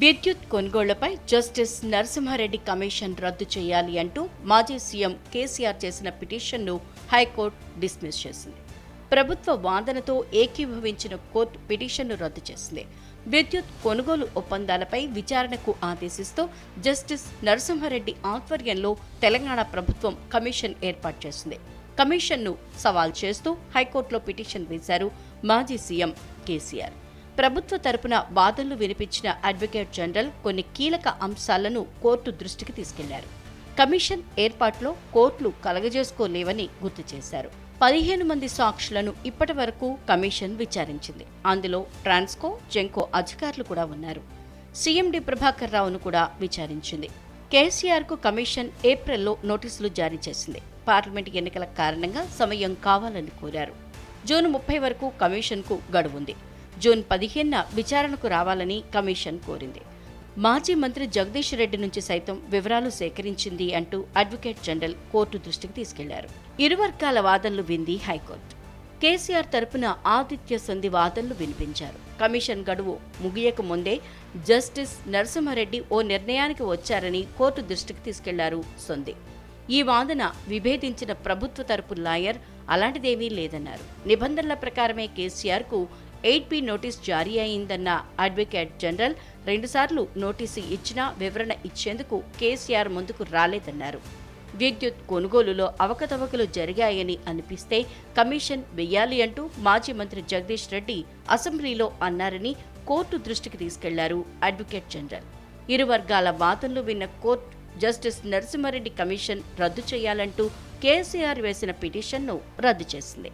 విద్యుత్ కొనుగోళ్ళపై justice Narasimha Reddy commission రద్దు చేయాలి అంటూ మాజీ సీఎం కేసీఆర్ చేసిన పిటిషన్ను హైకోర్టు డిస్మిస్ చేసింది. ప్రభుత్వ వాదనతో ఏకీభవించిన కోర్టు పిటిషన్ను రద్దు చేసింది. విద్యుత్ కొనుగోలు ఒప్పందాలపై విచారణకు ఆదేశిస్తూ జస్టిస్ నరసింహారెడ్డి ఆధ్వర్యంలో తెలంగాణ ప్రభుత్వం కమిషన్ ఏర్పాటు చేసింది. కమిషన్ను సవాల్ చేస్తూ హైకోర్టులో పిటిషన్ వేశారు మాజీ సీఎం కేసీఆర్. ప్రభుత్వ తరపున వాదనలు వినిపించిన అడ్వకేట్ జనరల్ కొన్ని కీలక అంశాలను కోర్టు దృష్టికి తీసుకెళ్ళారు. కమిషన్ ఏర్పాట్లో కోర్టులు కలగజేసుకోలేవని గుర్తు చేశారు. పదిహేను మంది సాక్షులను ఇప్పటి వరకు కమిషన్ విచారించింది. అందులో ట్రాన్స్కో జెంకో అధికారులు కూడా ఉన్నారు. సీఎండి ప్రభాకర్ రావును కూడా విచారించింది. కేసీఆర్కు కమిషన్ ఏప్రిల్లో నోటీసులు జారీ చేసింది. పార్లమెంట్ ఎన్నికల కారణంగా సమయం కావాలని కోరారు. జూన్ ముప్పై వరకు కమిషన్కు గడువుంది జూన్ పదిహేనున విచారణకు రావాలని కమిషన్ కోరింది. మాజీ మంత్రి జగదీష్ రెడ్డి నుంచి సైతం వివరాలు సేకరించింది అంటూ అడ్వకేట్ జనరల్ కోర్టు దృష్టికి తీసుకెళ్ళారు. ఇరు వర్గాల వాదనలు వింది హైకోర్టు. కేసీఆర్ తరపున ఆదిత్య సంధి వాదనలు వినిపించారు. కమిషన్ గడువు ముగియక ముందే జస్టిస్ నరసింహారెడ్డి ఓ నిర్ణయానికి వచ్చారని కోర్టు దృష్టికి తీసుకెళ్ళారు సొంది ఈ వాదన విభేదించిన ప్రభుత్వ తరపు లాయర్ అలాంటిదేమీ లేదన్నారు. నిబంధనల ప్రకారమే కేసీఆర్కు ఎయిట్ బి నోటీస్ జారీ అయిందన్న అడ్వకేట్ జనరల్ రెండుసార్లు నోటీసు ఇచ్చినా వివరణ ఇచ్చేందుకు కేసీఆర్ ముందుకు రాలేదన్నారు. విద్యుత్ కొనుగోలులో అవకతవకలు జరిగాయని అనిపిస్తే కమిషన్ వెయ్యాలి అంటూ మాజీ మంత్రి జగదీష్ రెడ్డి అసెంబ్లీలో అన్నారని కోర్టు దృష్టికి తీసుకెళ్ళారు అడ్వకేట్ జనరల్. ఇరు వర్గాల వాదనలు విన్న కోర్టు జస్టిస్ నరసింహారెడ్డి కమిషన్ రద్దు చేయాలంటూ కేసీఆర్ వేసిన పిటిషన్ను రద్దు చేసింది.